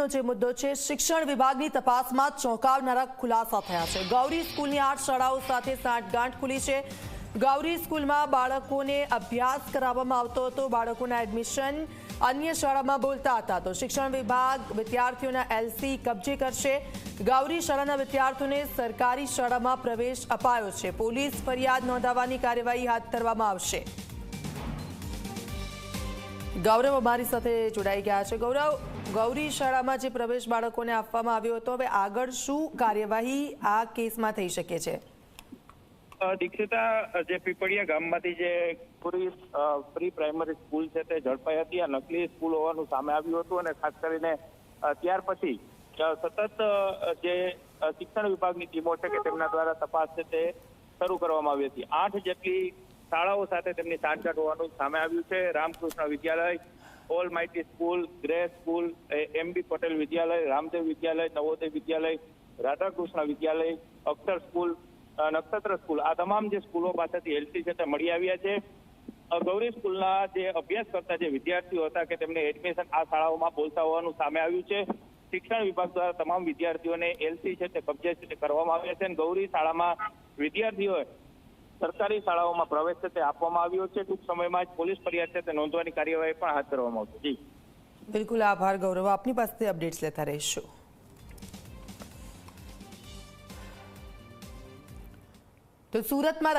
સ્કૂલનો જે મુદ્દો છે, શિક્ષણ વિભાગની તપાસમાં ચોંકાવનારા ખુલાસા થયા છે. ગૌરી સ્કૂલની આઠ શાળાઓ સાથે સાંઠગાંઠ ખુલી છે. ગૌરી સ્કૂલમાં બાળકોને અભ્યાસ કરાવવામાં આવતો હતો. બાળકોના એડમિશન અન્ય શાળામાં બોલતા હતા. તો શિક્ષણ વિભાગ વિદ્યાર્થીઓના એલસી કબજે કરશે. ગૌરી શાળાના વિદ્યાર્થીઓને સરકારી શાળામાં પ્રવેશ અપાયો છે. પોલીસ ફરિયાદ નોંધાવવાની કાર્યવાહી હાથ ધરવામાં આવશે. ગૌરવ અમારી સાથે જોડાઈ ગયા છે. ગૌરવ, ગૌરી શાળામાં જે પ્રવેશ બાળકોને આપવામાં આવ્યો હતો, હવે આગળ શું કાર્યવાહી આ કેસમાં થઈ શકે છે? દીક્ષિતા જે પીપળિયા ગામમાંથી જે પૂરી પ્રી પ્રાઇમરી સ્કૂલ છે તે ઝડપાઈ હતી. આ નકલી સ્કૂલ હોવાનું સામે આવ્યું હતું અને ખાસ કરીને ત્યાર પછી સતત જે શિક્ષણ વિભાગની ટીમો છે કે તેમના દ્વારા તપાસ છે તે શરૂ કરવામાં આવી હતી. આઠ જેટલી શાળાઓ સાથે તેમની સાંઠગાંઠ હોવાનું સામે આવ્યું છે. Ramakrishna Vidyalaya all mighty school grey school MB Patel Vidyalaya Ramdev Vidyalaya Navodaya Vidyalaya, Radhakrishna Vidyalaya, Akshar school Nakshatra school. આ તમામ જે સ્કૂલો પાસેથી એલસી છે તે મળી આવ્યા છે. ગૌરી સ્કૂલના જે અભ્યાસ કરતા જે વિદ્યાર્થીઓ હતા કે તેમને એડમિશન આ શાળાઓમાં બોલતા હોવાનું સામે આવ્યું છે. શિક્ષણ વિભાગ દ્વારા તમામ વિદ્યાર્થીઓને એલસી છે તે કબજે કરવામાં આવ્યા છે અને ગૌરી શાળામાં વિદ્યાર્થીઓએ સરકારી શાળાઓમાં પ્રવેશ છે તે આપવામાં આવ્યો છે. ટૂંક સમયમાં જ પોલીસ ફરિયાદ છે તે નોંધવાની કાર્યવાહી પણ હાથ ધરવામાં આવશે. જી. બિલકુલ આભાર, ગૌરવ. આપની પાસેથી અપડેટ્સ લેતા રહીશું. તો સુરતમાં